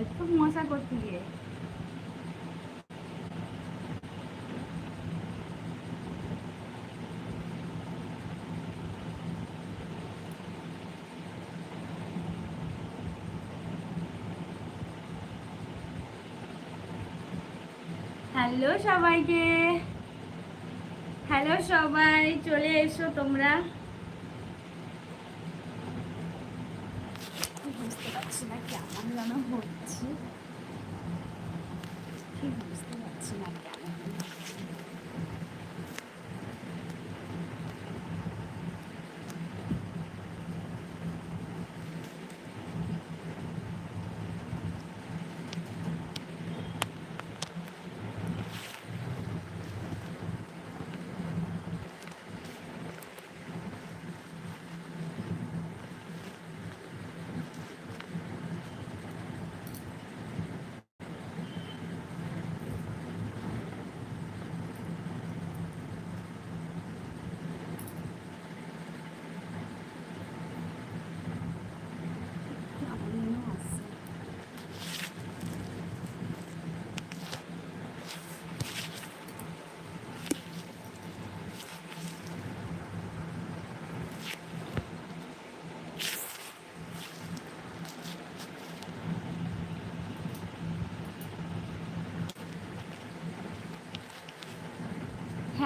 এত মশা করতে গিয়ে। হ্যালো সবাইকে। হ্যালো সবাই চলে এসো তোমরা। বুঝতে পারছি না কেমন যেন হচ্ছে। ঠিক বুঝতে পারছি না কেমন হচ্ছে। কেমন যেন আসছে।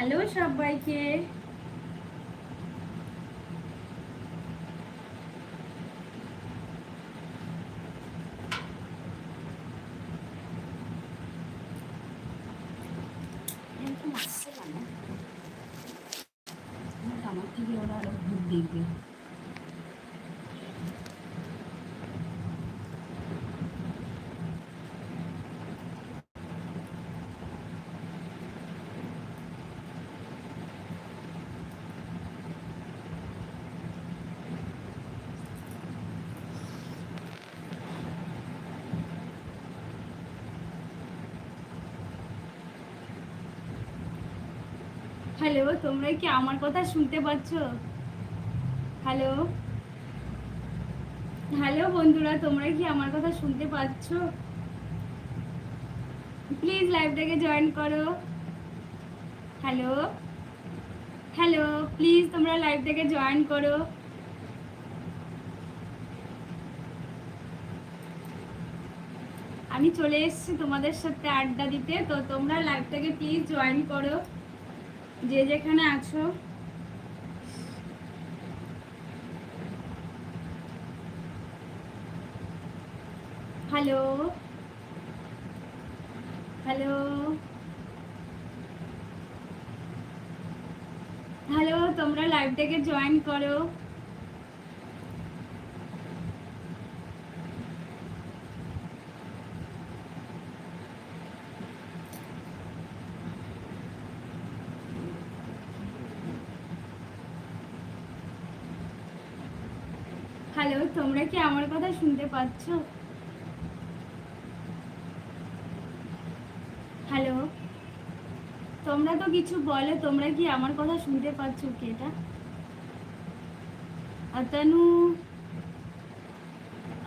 হ্যালো সবাইকে এরকম আসছে কেন? আমার থেকে ওরা আরও ভূত দেখবে হ্যালো, তোমরা কি আমার কথা শুনতে পাচ্ছ? হ্যালো? হ্যালো বন্ধুরা, তোমরা কি আমার কথা শুনতে পাচ্ছ? প্লিজ লাইভটাকে জয়েন করো। হ্যালো? হ্যালো প্লিজ তোমরা লাইভটাকে জয়েন করো। আমি চলে এসেছি তোমাদের সাথে আড্ডা দিতে, তো তোমরা লাইভটাকে প্লিজ জয়েন করো। যে যেখানে আছো। হ্যালো হ্যালো হ্যালো তোমরা লাইভটাকে জয়েন করো। হ্যালো, তোমরা কি আমার কথা শুনতে পাচ্ছ? হ্যালো, তোমরা তো কিছু বলে, তোমরা কি আমার কথা শুনতে পাচ্ছ কি এটা অতনু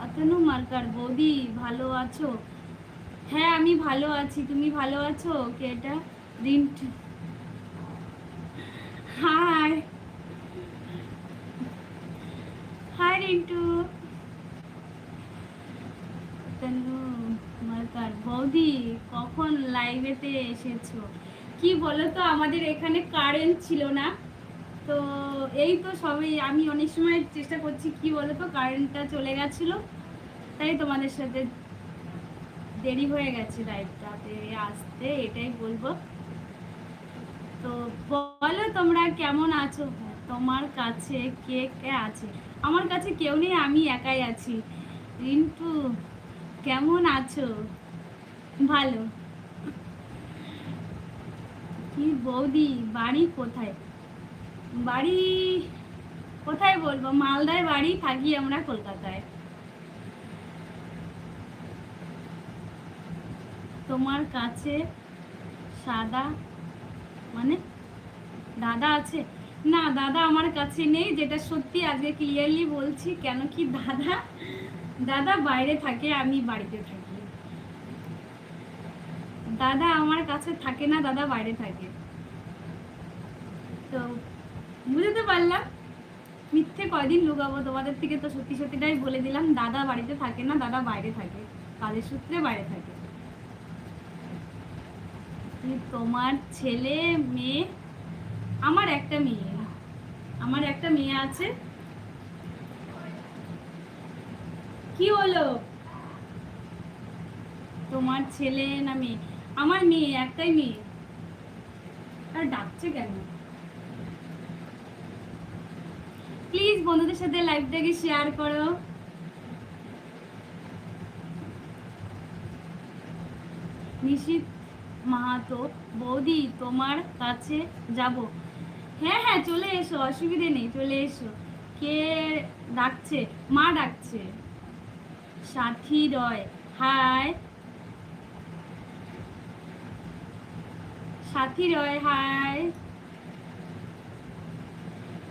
অতনু মার্কার বৌদি ভালো আছো? হ্যাঁ আমি ভালো আছি, তুমি ভালো আছো কে এটা রিন্ট হাই। রিন্টু তনু মার অলঙ্কার বৌদি, কখন লাইভেতে এসেছ? কি বলো তো আমাদের এখানে কারেন্ট ছিল না। তো এই তো সবই আমি অনেক সময় চেষ্টা করছি, কি বলো তো কারেন্টটা চলে গেছিল। তাই তোমাদের সাথে দেরি হয়ে গেছে লাইভটাতে আসতে এটাই বলব। তো বলো তোমরা কেমন আছো? তোমার কাছে কে কে আছে? আমার কাছে কেউ নেই, আমি একাই আছি। রিন্টু, কেমন আছো? ভালো। কি বৌদি, বাড়ি কোথায়? বাড়ি কোথায় বলব? মালদায় বাড়ি, থাকি আমরা কলকাতায়। তোমার কাছে সাদা মানে দাদা আছে? না, দাদা আমার কাছে নেই, যেটা সত্যি আজকে ক্লিয়ারলি বলছি, কেন কি দাদা দাদা বাইরে থাকে, আমি বাড়িতে থাকি। দাদা আমার কাছে থাকে না, দাদা বাইরে থাকে। তো, বুঝতে পারলাম? মিথ্যে কয়দিন লুকাবো? তোমাদের থেকে তো সত্যি সত্যিটাই বলে দিলাম, দাদা বাড়িতে থাকে না, দাদা বাইরে থাকে, কাজের সূত্রে বাইরে থাকে। তোমার ছেলে, মেয়ে, আমার একটা মেয়ে। আমার একটা মেয়ে আছে। কি হলো? তোমার ছেলে না মেয়ে? আমার মেয়ে, একটাই মেয়ে। আর ডাকছে কেন? প্লিজ বন্ধুদের সাথে লাইভটাকে শেয়ার করো। নিশিত মাহাতো, বৌদি, তোমার কাছে যাব। হ্যাঁ হ্যাঁ চলে এসো, অসুবিধে নেই, চলে এসো। কে ডাকছে? মা ডাকছে। সাথী রয়। High. Sathi Roy, high.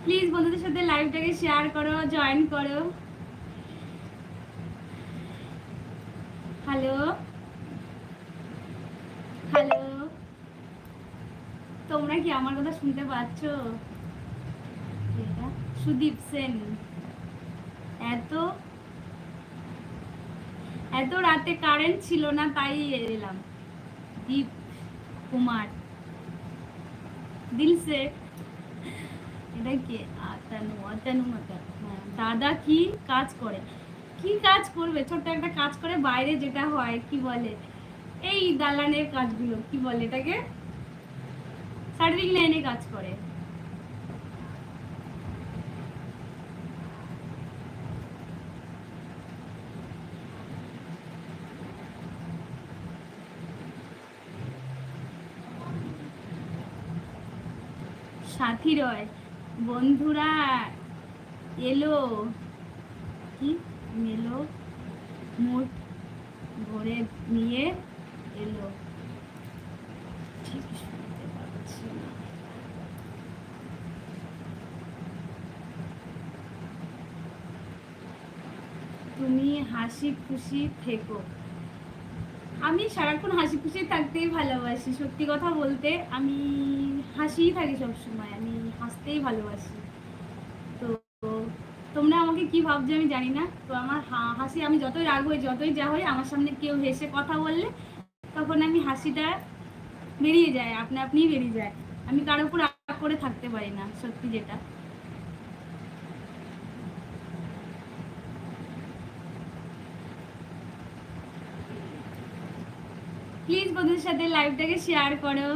Please বন্ধুদের সাথে লাইভটাকে শেয়ার করো, জয়েন করো। হ্যালো। তোমরা কি আমার কথা শুনতে পাচ্ছ? সুদীপ সেন। এত এত রাতে কারেন্ট ছিল না, তাই এলাম। দীপ কুমার। দিল সে। এটা কে? আতানু আতানু হ্যাঁ দাদা কি কাজ করে? কি কাজ করবে? ছোট্ট একটা কাজ করে বাইরে যেটা হয়, কি বলে? এই দালানের কাজগুলো, কি বলে এটাকে? সার্ভিং লাইনে কাজ করে। সাথী রয়, বন্ধুরা, এলো। কি? এলো। মুঠ ভরে নিয়ে এলো। ঠিক। শুনতে পাচ্ছি না তুমি হাসি খুশি থেকো। আমি সারাক্ষণ হাসি খুশি থাকতেই ভালোবাসি। সত্যি কথা বলতে আমি হাসিই থাকি সবসময়। আমি হাসতেই ভালোবাসি। তো তোমরা আমাকে কি ভাবছ আমি জানি না। তো আমার হাসি আমি যতই রাগ হই, যতই যা হই, আমার সামনে কেউ হেসে কথা বললে তখন আমি হাসিটা বেরিয়ে যায়, আপনা আপনিই বেরিয়ে যায়। আমি কারোর উপর রাগ করে থাকতে পারি না, সত্যি যেটা প্লিজ বন্ধুদের সাথে লাইভটাকে শেয়ার করো।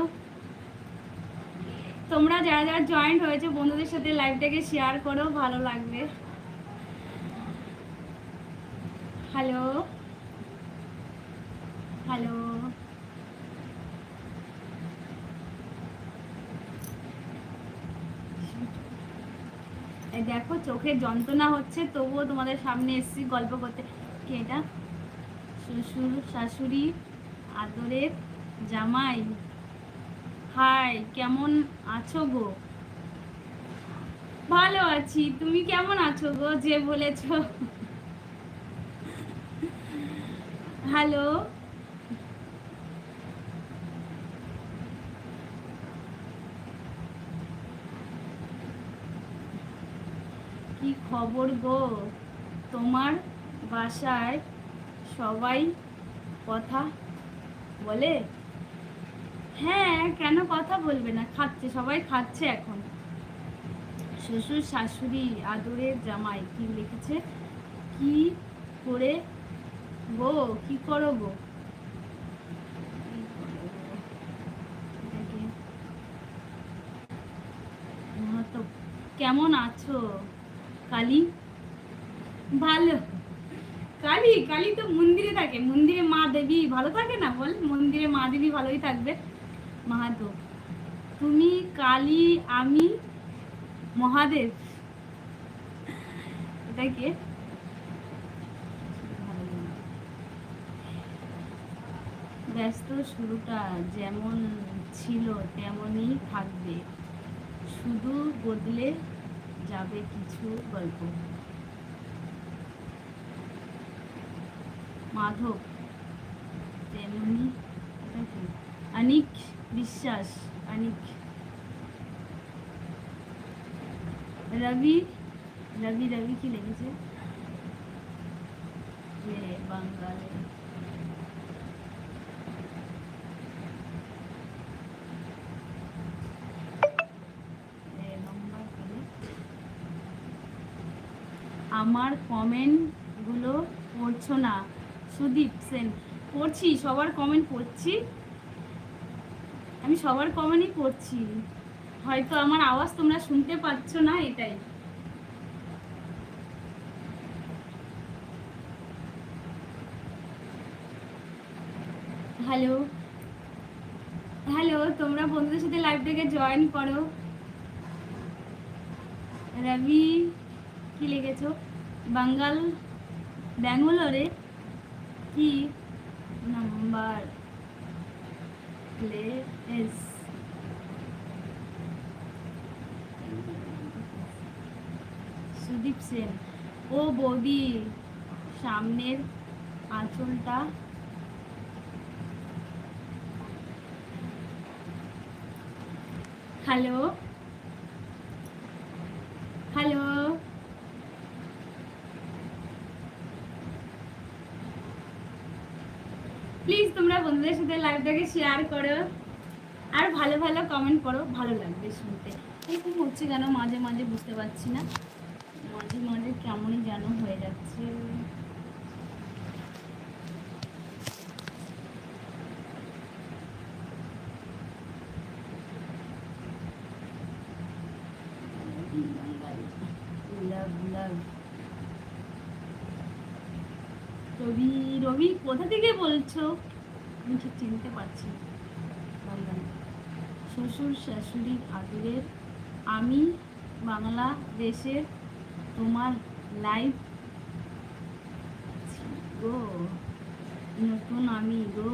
তোমরা যারা যারা জয়েন্ট হয়েছে, বন্ধুদের সাথে লাইভটাকে শেয়ার করো, ভালো লাগবে। হ্যালো হ্যালো দেখো, চোখে যন্ত্রণা হচ্ছে, তবুও তোমাদের সামনে এসেছি গল্প করতে। কে এটা? শ্বশুর, শাশুড়ি? আদরের জামাই। হাই, কেমন আছো গো? ভালো আছি। তুমি কেমন আছো গো যে বলেছ? হ্যালো? কি খবর গো? তোমার বাসায় সবাই কথা বলে? হ্যাঁ কেন কথা বলবে না? খাচ্ছে, সবাই খাচ্ছে এখন। শ্বশুর শাশুড়ি আদরের জামাই, কি লিখেছে? কি করে গো কি করো গো কেমন আছো, কালী? ভালো। কালী কালী তো মন্দিরে থাকে। মন্দিরে মা দেবী ভালো থাকে না বল? মন্দিরে মা দেবী ভালোই থাকবে। মাহাতো, তুমি, কালী, আমি, মহাদেব। এটা কে? ব্যস্ত শুরুটা যেমন ছিল, তেমনই থাকবে। শুধু বদলে যাবে কিছু গল্প। মাধব, তেমনি অনিক বিশ্বাস অনিক রবি রবি রবি কি লেগেছে? যে বাঙালি। আমার কমেন্টগুলো পড়ছো না। সুদীপ সেন। পড়ছি, সবার কমেন্ট পড়ছি। আমি সবার কমেন্টই পড়ছি। হয়তো আমার আওয়াজ তোমরা শুনতে পাচ্ছ না এটাই। হ্যালো হ্যালো তোমরা বন্ধুদের সাথে লাইভটাকে জয়েন করো। রবি, কি লিখেছো? বাঙ্গাল, ব্যাঙ্গালোরে? কি নাম্বার? প্লেস সুদীপ সেন। ও বৌদি সামনের আঁচলটা হ্যালো হ্যালো প্লিজ তোমরা বন্ধুদের সাথে লাইভটাকে শেয়ার করো। আর ভালো ভালো কমেন্ট করো, ভালো লাগবে শুনতে। এরকম হচ্ছে কেন? মাঝে মাঝে বুঝতে পারছি না। মাঝে মাঝে কেমনই যেন হয়ে যাচ্ছে। রবি কোথা থেকে বলছো? আমি ঠিক চিনতে পারছি শ্বশুর, শাশুড়ি আদরের আমি, বাংলাদেশের তোমার লাইভ গো। নতুন আমি গো।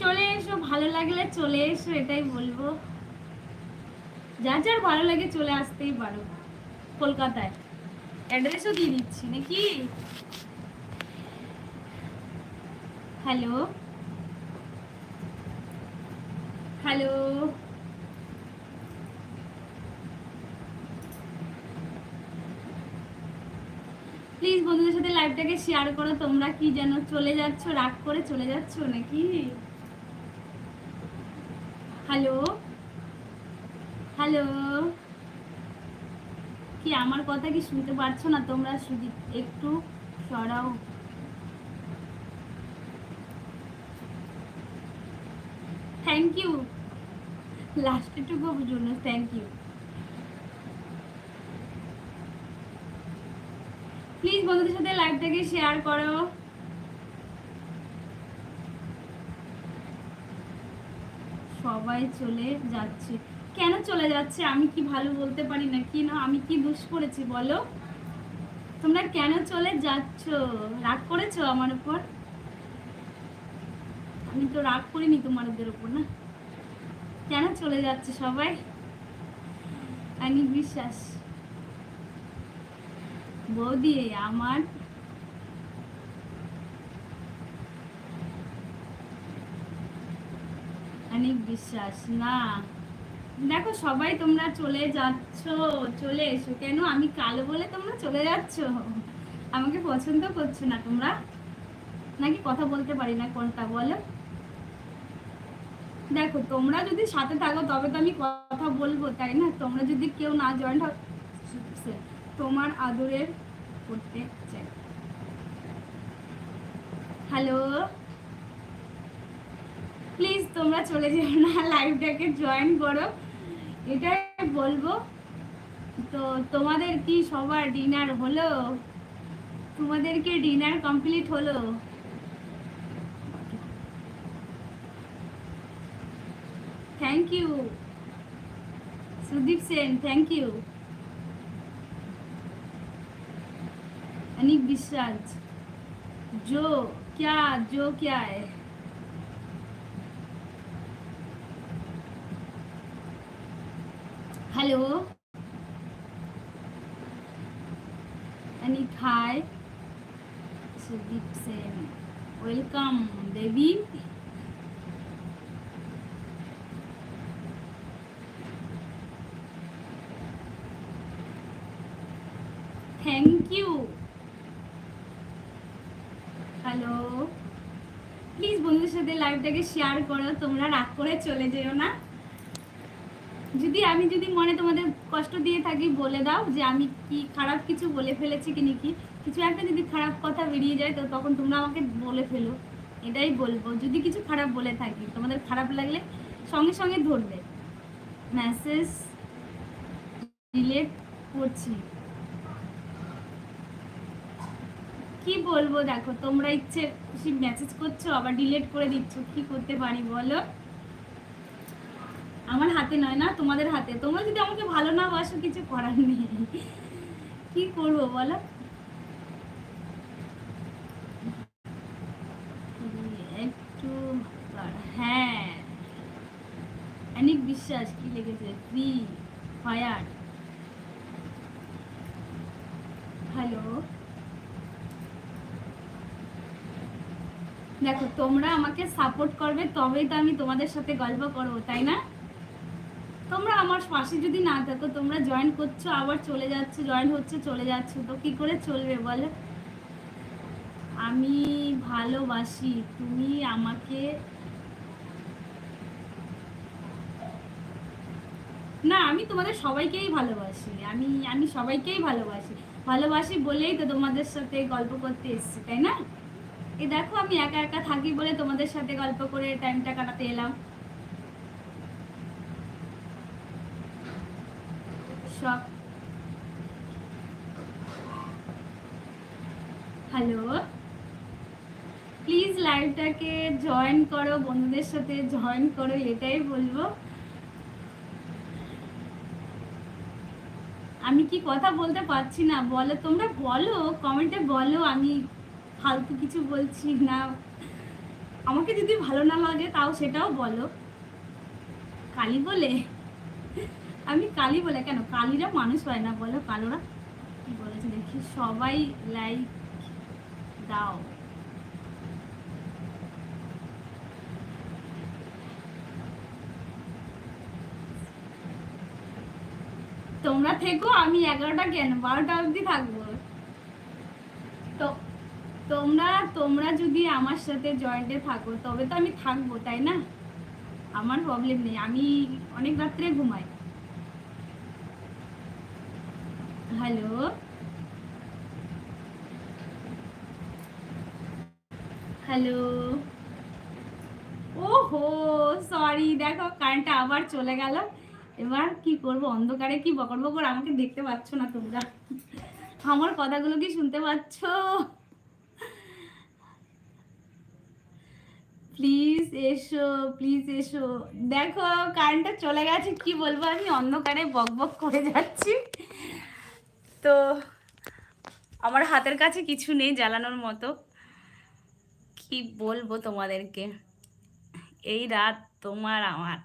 চলে এসো, ভালো লাগলে চলে এসো, এটাই বলব। যার যার ভালো লাগে চলে আসতেই পারো। কলকাতায়। অ্যাড্রেসও দিয়ে দিচ্ছি, নাকি? হ্যালো হ্যালো প্লিজ বন্ধুদের সাথে লাইভটাকে শেয়ার করো, তোমরা কি যেন চলে যাচ্ছ, রাগ করে চলে যাচ্ছ, নাকি? হ্যালো? হ্যালো? কি, আমার কথা কি শুনতে পারছ না তোমরা শুধু একটু সরাও। থ্যাংক ইউ লাস্টেটুকুর জন্য থ্যাংক ইউ প্লিজ বন্ধুদের সাথে লাইভটাকে শেয়ার করো। সবাই চলে যাচ্ছে। কেন চলে যাচ্ছে? আমি কি ভালো বলতে পারি না কি না? আমি কি দোষ করেছি বলো? তোমরা কেন চলে যাচ্ছ? রাগ করেছ আমার উপর? আমি তো রাগ করিনি তোমাদের উপর না। কেন চলে যাচ্ছে সবাই? আমি বিশ্বাস। বৌদি, আমার অনেক বিশ্বাস, না। দেখো, সবাই তোমরা চলে যাচ্ছ, চলে এসো। কেন? আমি কালো বলে তোমরা চলে যাচ্ছ? আমাকে পছন্দ করছ না তোমরা? নাকি কথা বলতে পারি না কোনটা, বলো? দেখো, তোমরা যদি সাথে থাকো, তবে তো আমি কথা বলব, তাই না? তোমরা যদি কেউ না জয়েন্ট হও, তোমার আদরের করতে চাই। হ্যালো প্লিজ তোমরা চলে যেও না লাইভটাকে জয়েন করো এটাই বলবো তো তোমাদের কি সবার ডিনার হলো তোমাদের কি ডিনার কমপ্লিট হলো thank you Sudip Sen thank you Anik Biswas जो क्या जो क्या है hello Anik hi Sudip Sen welcome Devi thank you. Hello please বন্ধুদের সাথে লাইভটাকে শেয়ার করো, তোমরা রাগ করে চলে যেও না। যদি আমি যদি মনে তোমাদের কষ্ট দিয়ে থাকি, বলে দাও যে আমি কি খারাপ কিছু বলে ফেলেছি কি নাকি? কিছু একটা যদি খারাপ কথা বেরিয়ে যায়, তো তখন তোমরা আমাকে বলে ফেলো। এটাই বলব। যদি কিছু খারাপ বলে থাকি, তোমাদের খারাপ লাগলে সঙ্গে সঙ্গে ধরবে। মেসেজ ডিলেট করছি। কি বলব? দেখো, তোমরা ইচ্ছে খুশি মেসেজ করছ, আবার ডিলেট করে দিচ্ছ। কি করতে পারি বলো? আমার হাতে নয় না, তোমাদের হাতে। তোমরা যদি আমাকে ভালো না বাসো, কিছু করার নেই। কি করব বলো? হ্যাঁ। অনেক বিশ্বাস, কি লেগেছে? ফ্রি ফায়ার হ্যালো দেখো, তোমরা আমাকে সাপোর্ট করবে, তবেই তো আমি তোমাদের সাথে গল্প করব, তাই না? তোমরা আমার পাশে যদি না থাকো, তোমরা জয়েন করছ, আবার চলে যাচ্ছে জয়েন হচ্ছে, চলে যাচ্ছে, তো কি করে চলবে বলো? আমি ভালোবাসি, তুমি আমাকে না, আমি তোমাদের সবাইকেই ভালোবাসি, আমি আমি সবাইকেই ভালোবাসি। ভালোবাসি বলেই তো তোমাদের সাথে গল্প করতে এসেছি, তাই না? এই দেখো, আমি একা একা থাকি বলে তোমাদের সাথে গল্প করে টাইমটা কাটাতে এলাম। সব হ্যালো প্লিজ লাইভটাকে জয়েন করো, বন্ধুদের সাথে জয়েন করো, এটাই বলব। আমি কি কথা বলতে পারছি না? বলো, তোমরা বলো কমেন্টে বলো, আমি ফালতু কিছু বলছি না। আমাকে যদি ভালো না লাগে, তাও সেটাও বলো। কালি বলে? কালি বলে, কেন? কালিরা মানুষ হয় না বলো, কালোরা কি বলেছে দেখি। সবাই লাইক দাও। তোমরা থেকো, আমি এগারোটা কেন? বারোটা অবধি থাকব। তো তোমরা তোমরা যদি আমার সাথে জয়েন্টে থাকো, তবে তো আমি থাকব, তাই না? আমার প্রবলেম নেই। আমি অনেক রাত্রে ঘুমাই। হ্যালো হ্যালো ওহো সরি দেখো কারেন্টটা আবার চলে গেল। এবার কি করব, অন্ধকারে কি বকর বকর আমাকে দেখতে পাচ্ছ না তোমরা? আমার কথাগুলো কি শুনতে পাচ্ছ? প্লিজ এসো প্লিজ এসো। দেখো কারেন্টটা চলে গেছে, কি বলব আমি? অন্ধকারে বক বক করে যাচ্ছি। তো আমার হাতের কাছে কিছু নেই জ্বালানোর মতো। কি বলব তোমাদেরকে? এই রাত তোমার আমার।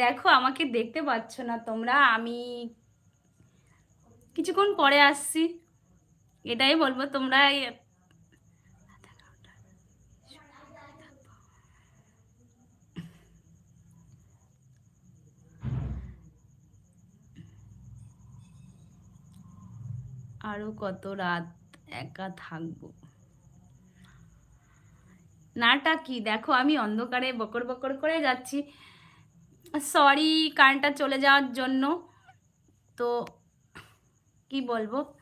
দেখো, আমাকে দেখতে পাচ্ছ না তোমরা। আমি কিছুক্ষণ পরে আসছি। এটাই বলব, তোমরা এ- আরও কত রাত একা থাকব? নাটা কি? দেখো, আমি অন্ধকারে বকর বকর করে যাচ্ছি। সরি কারেন্টটা চলে যাওয়ার জন্য। তো কি বলব?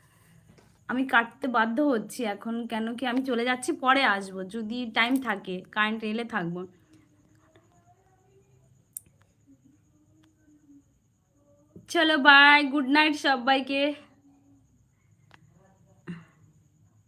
আমি কাটতে বাধ্য হচ্ছি এখন। কেন কি আমি চলে যাচ্ছি, পরে আসব। যদি টাইম থাকে কারেন্ট এলে থাকব। চলো বাই গুড নাইট সবাইকে।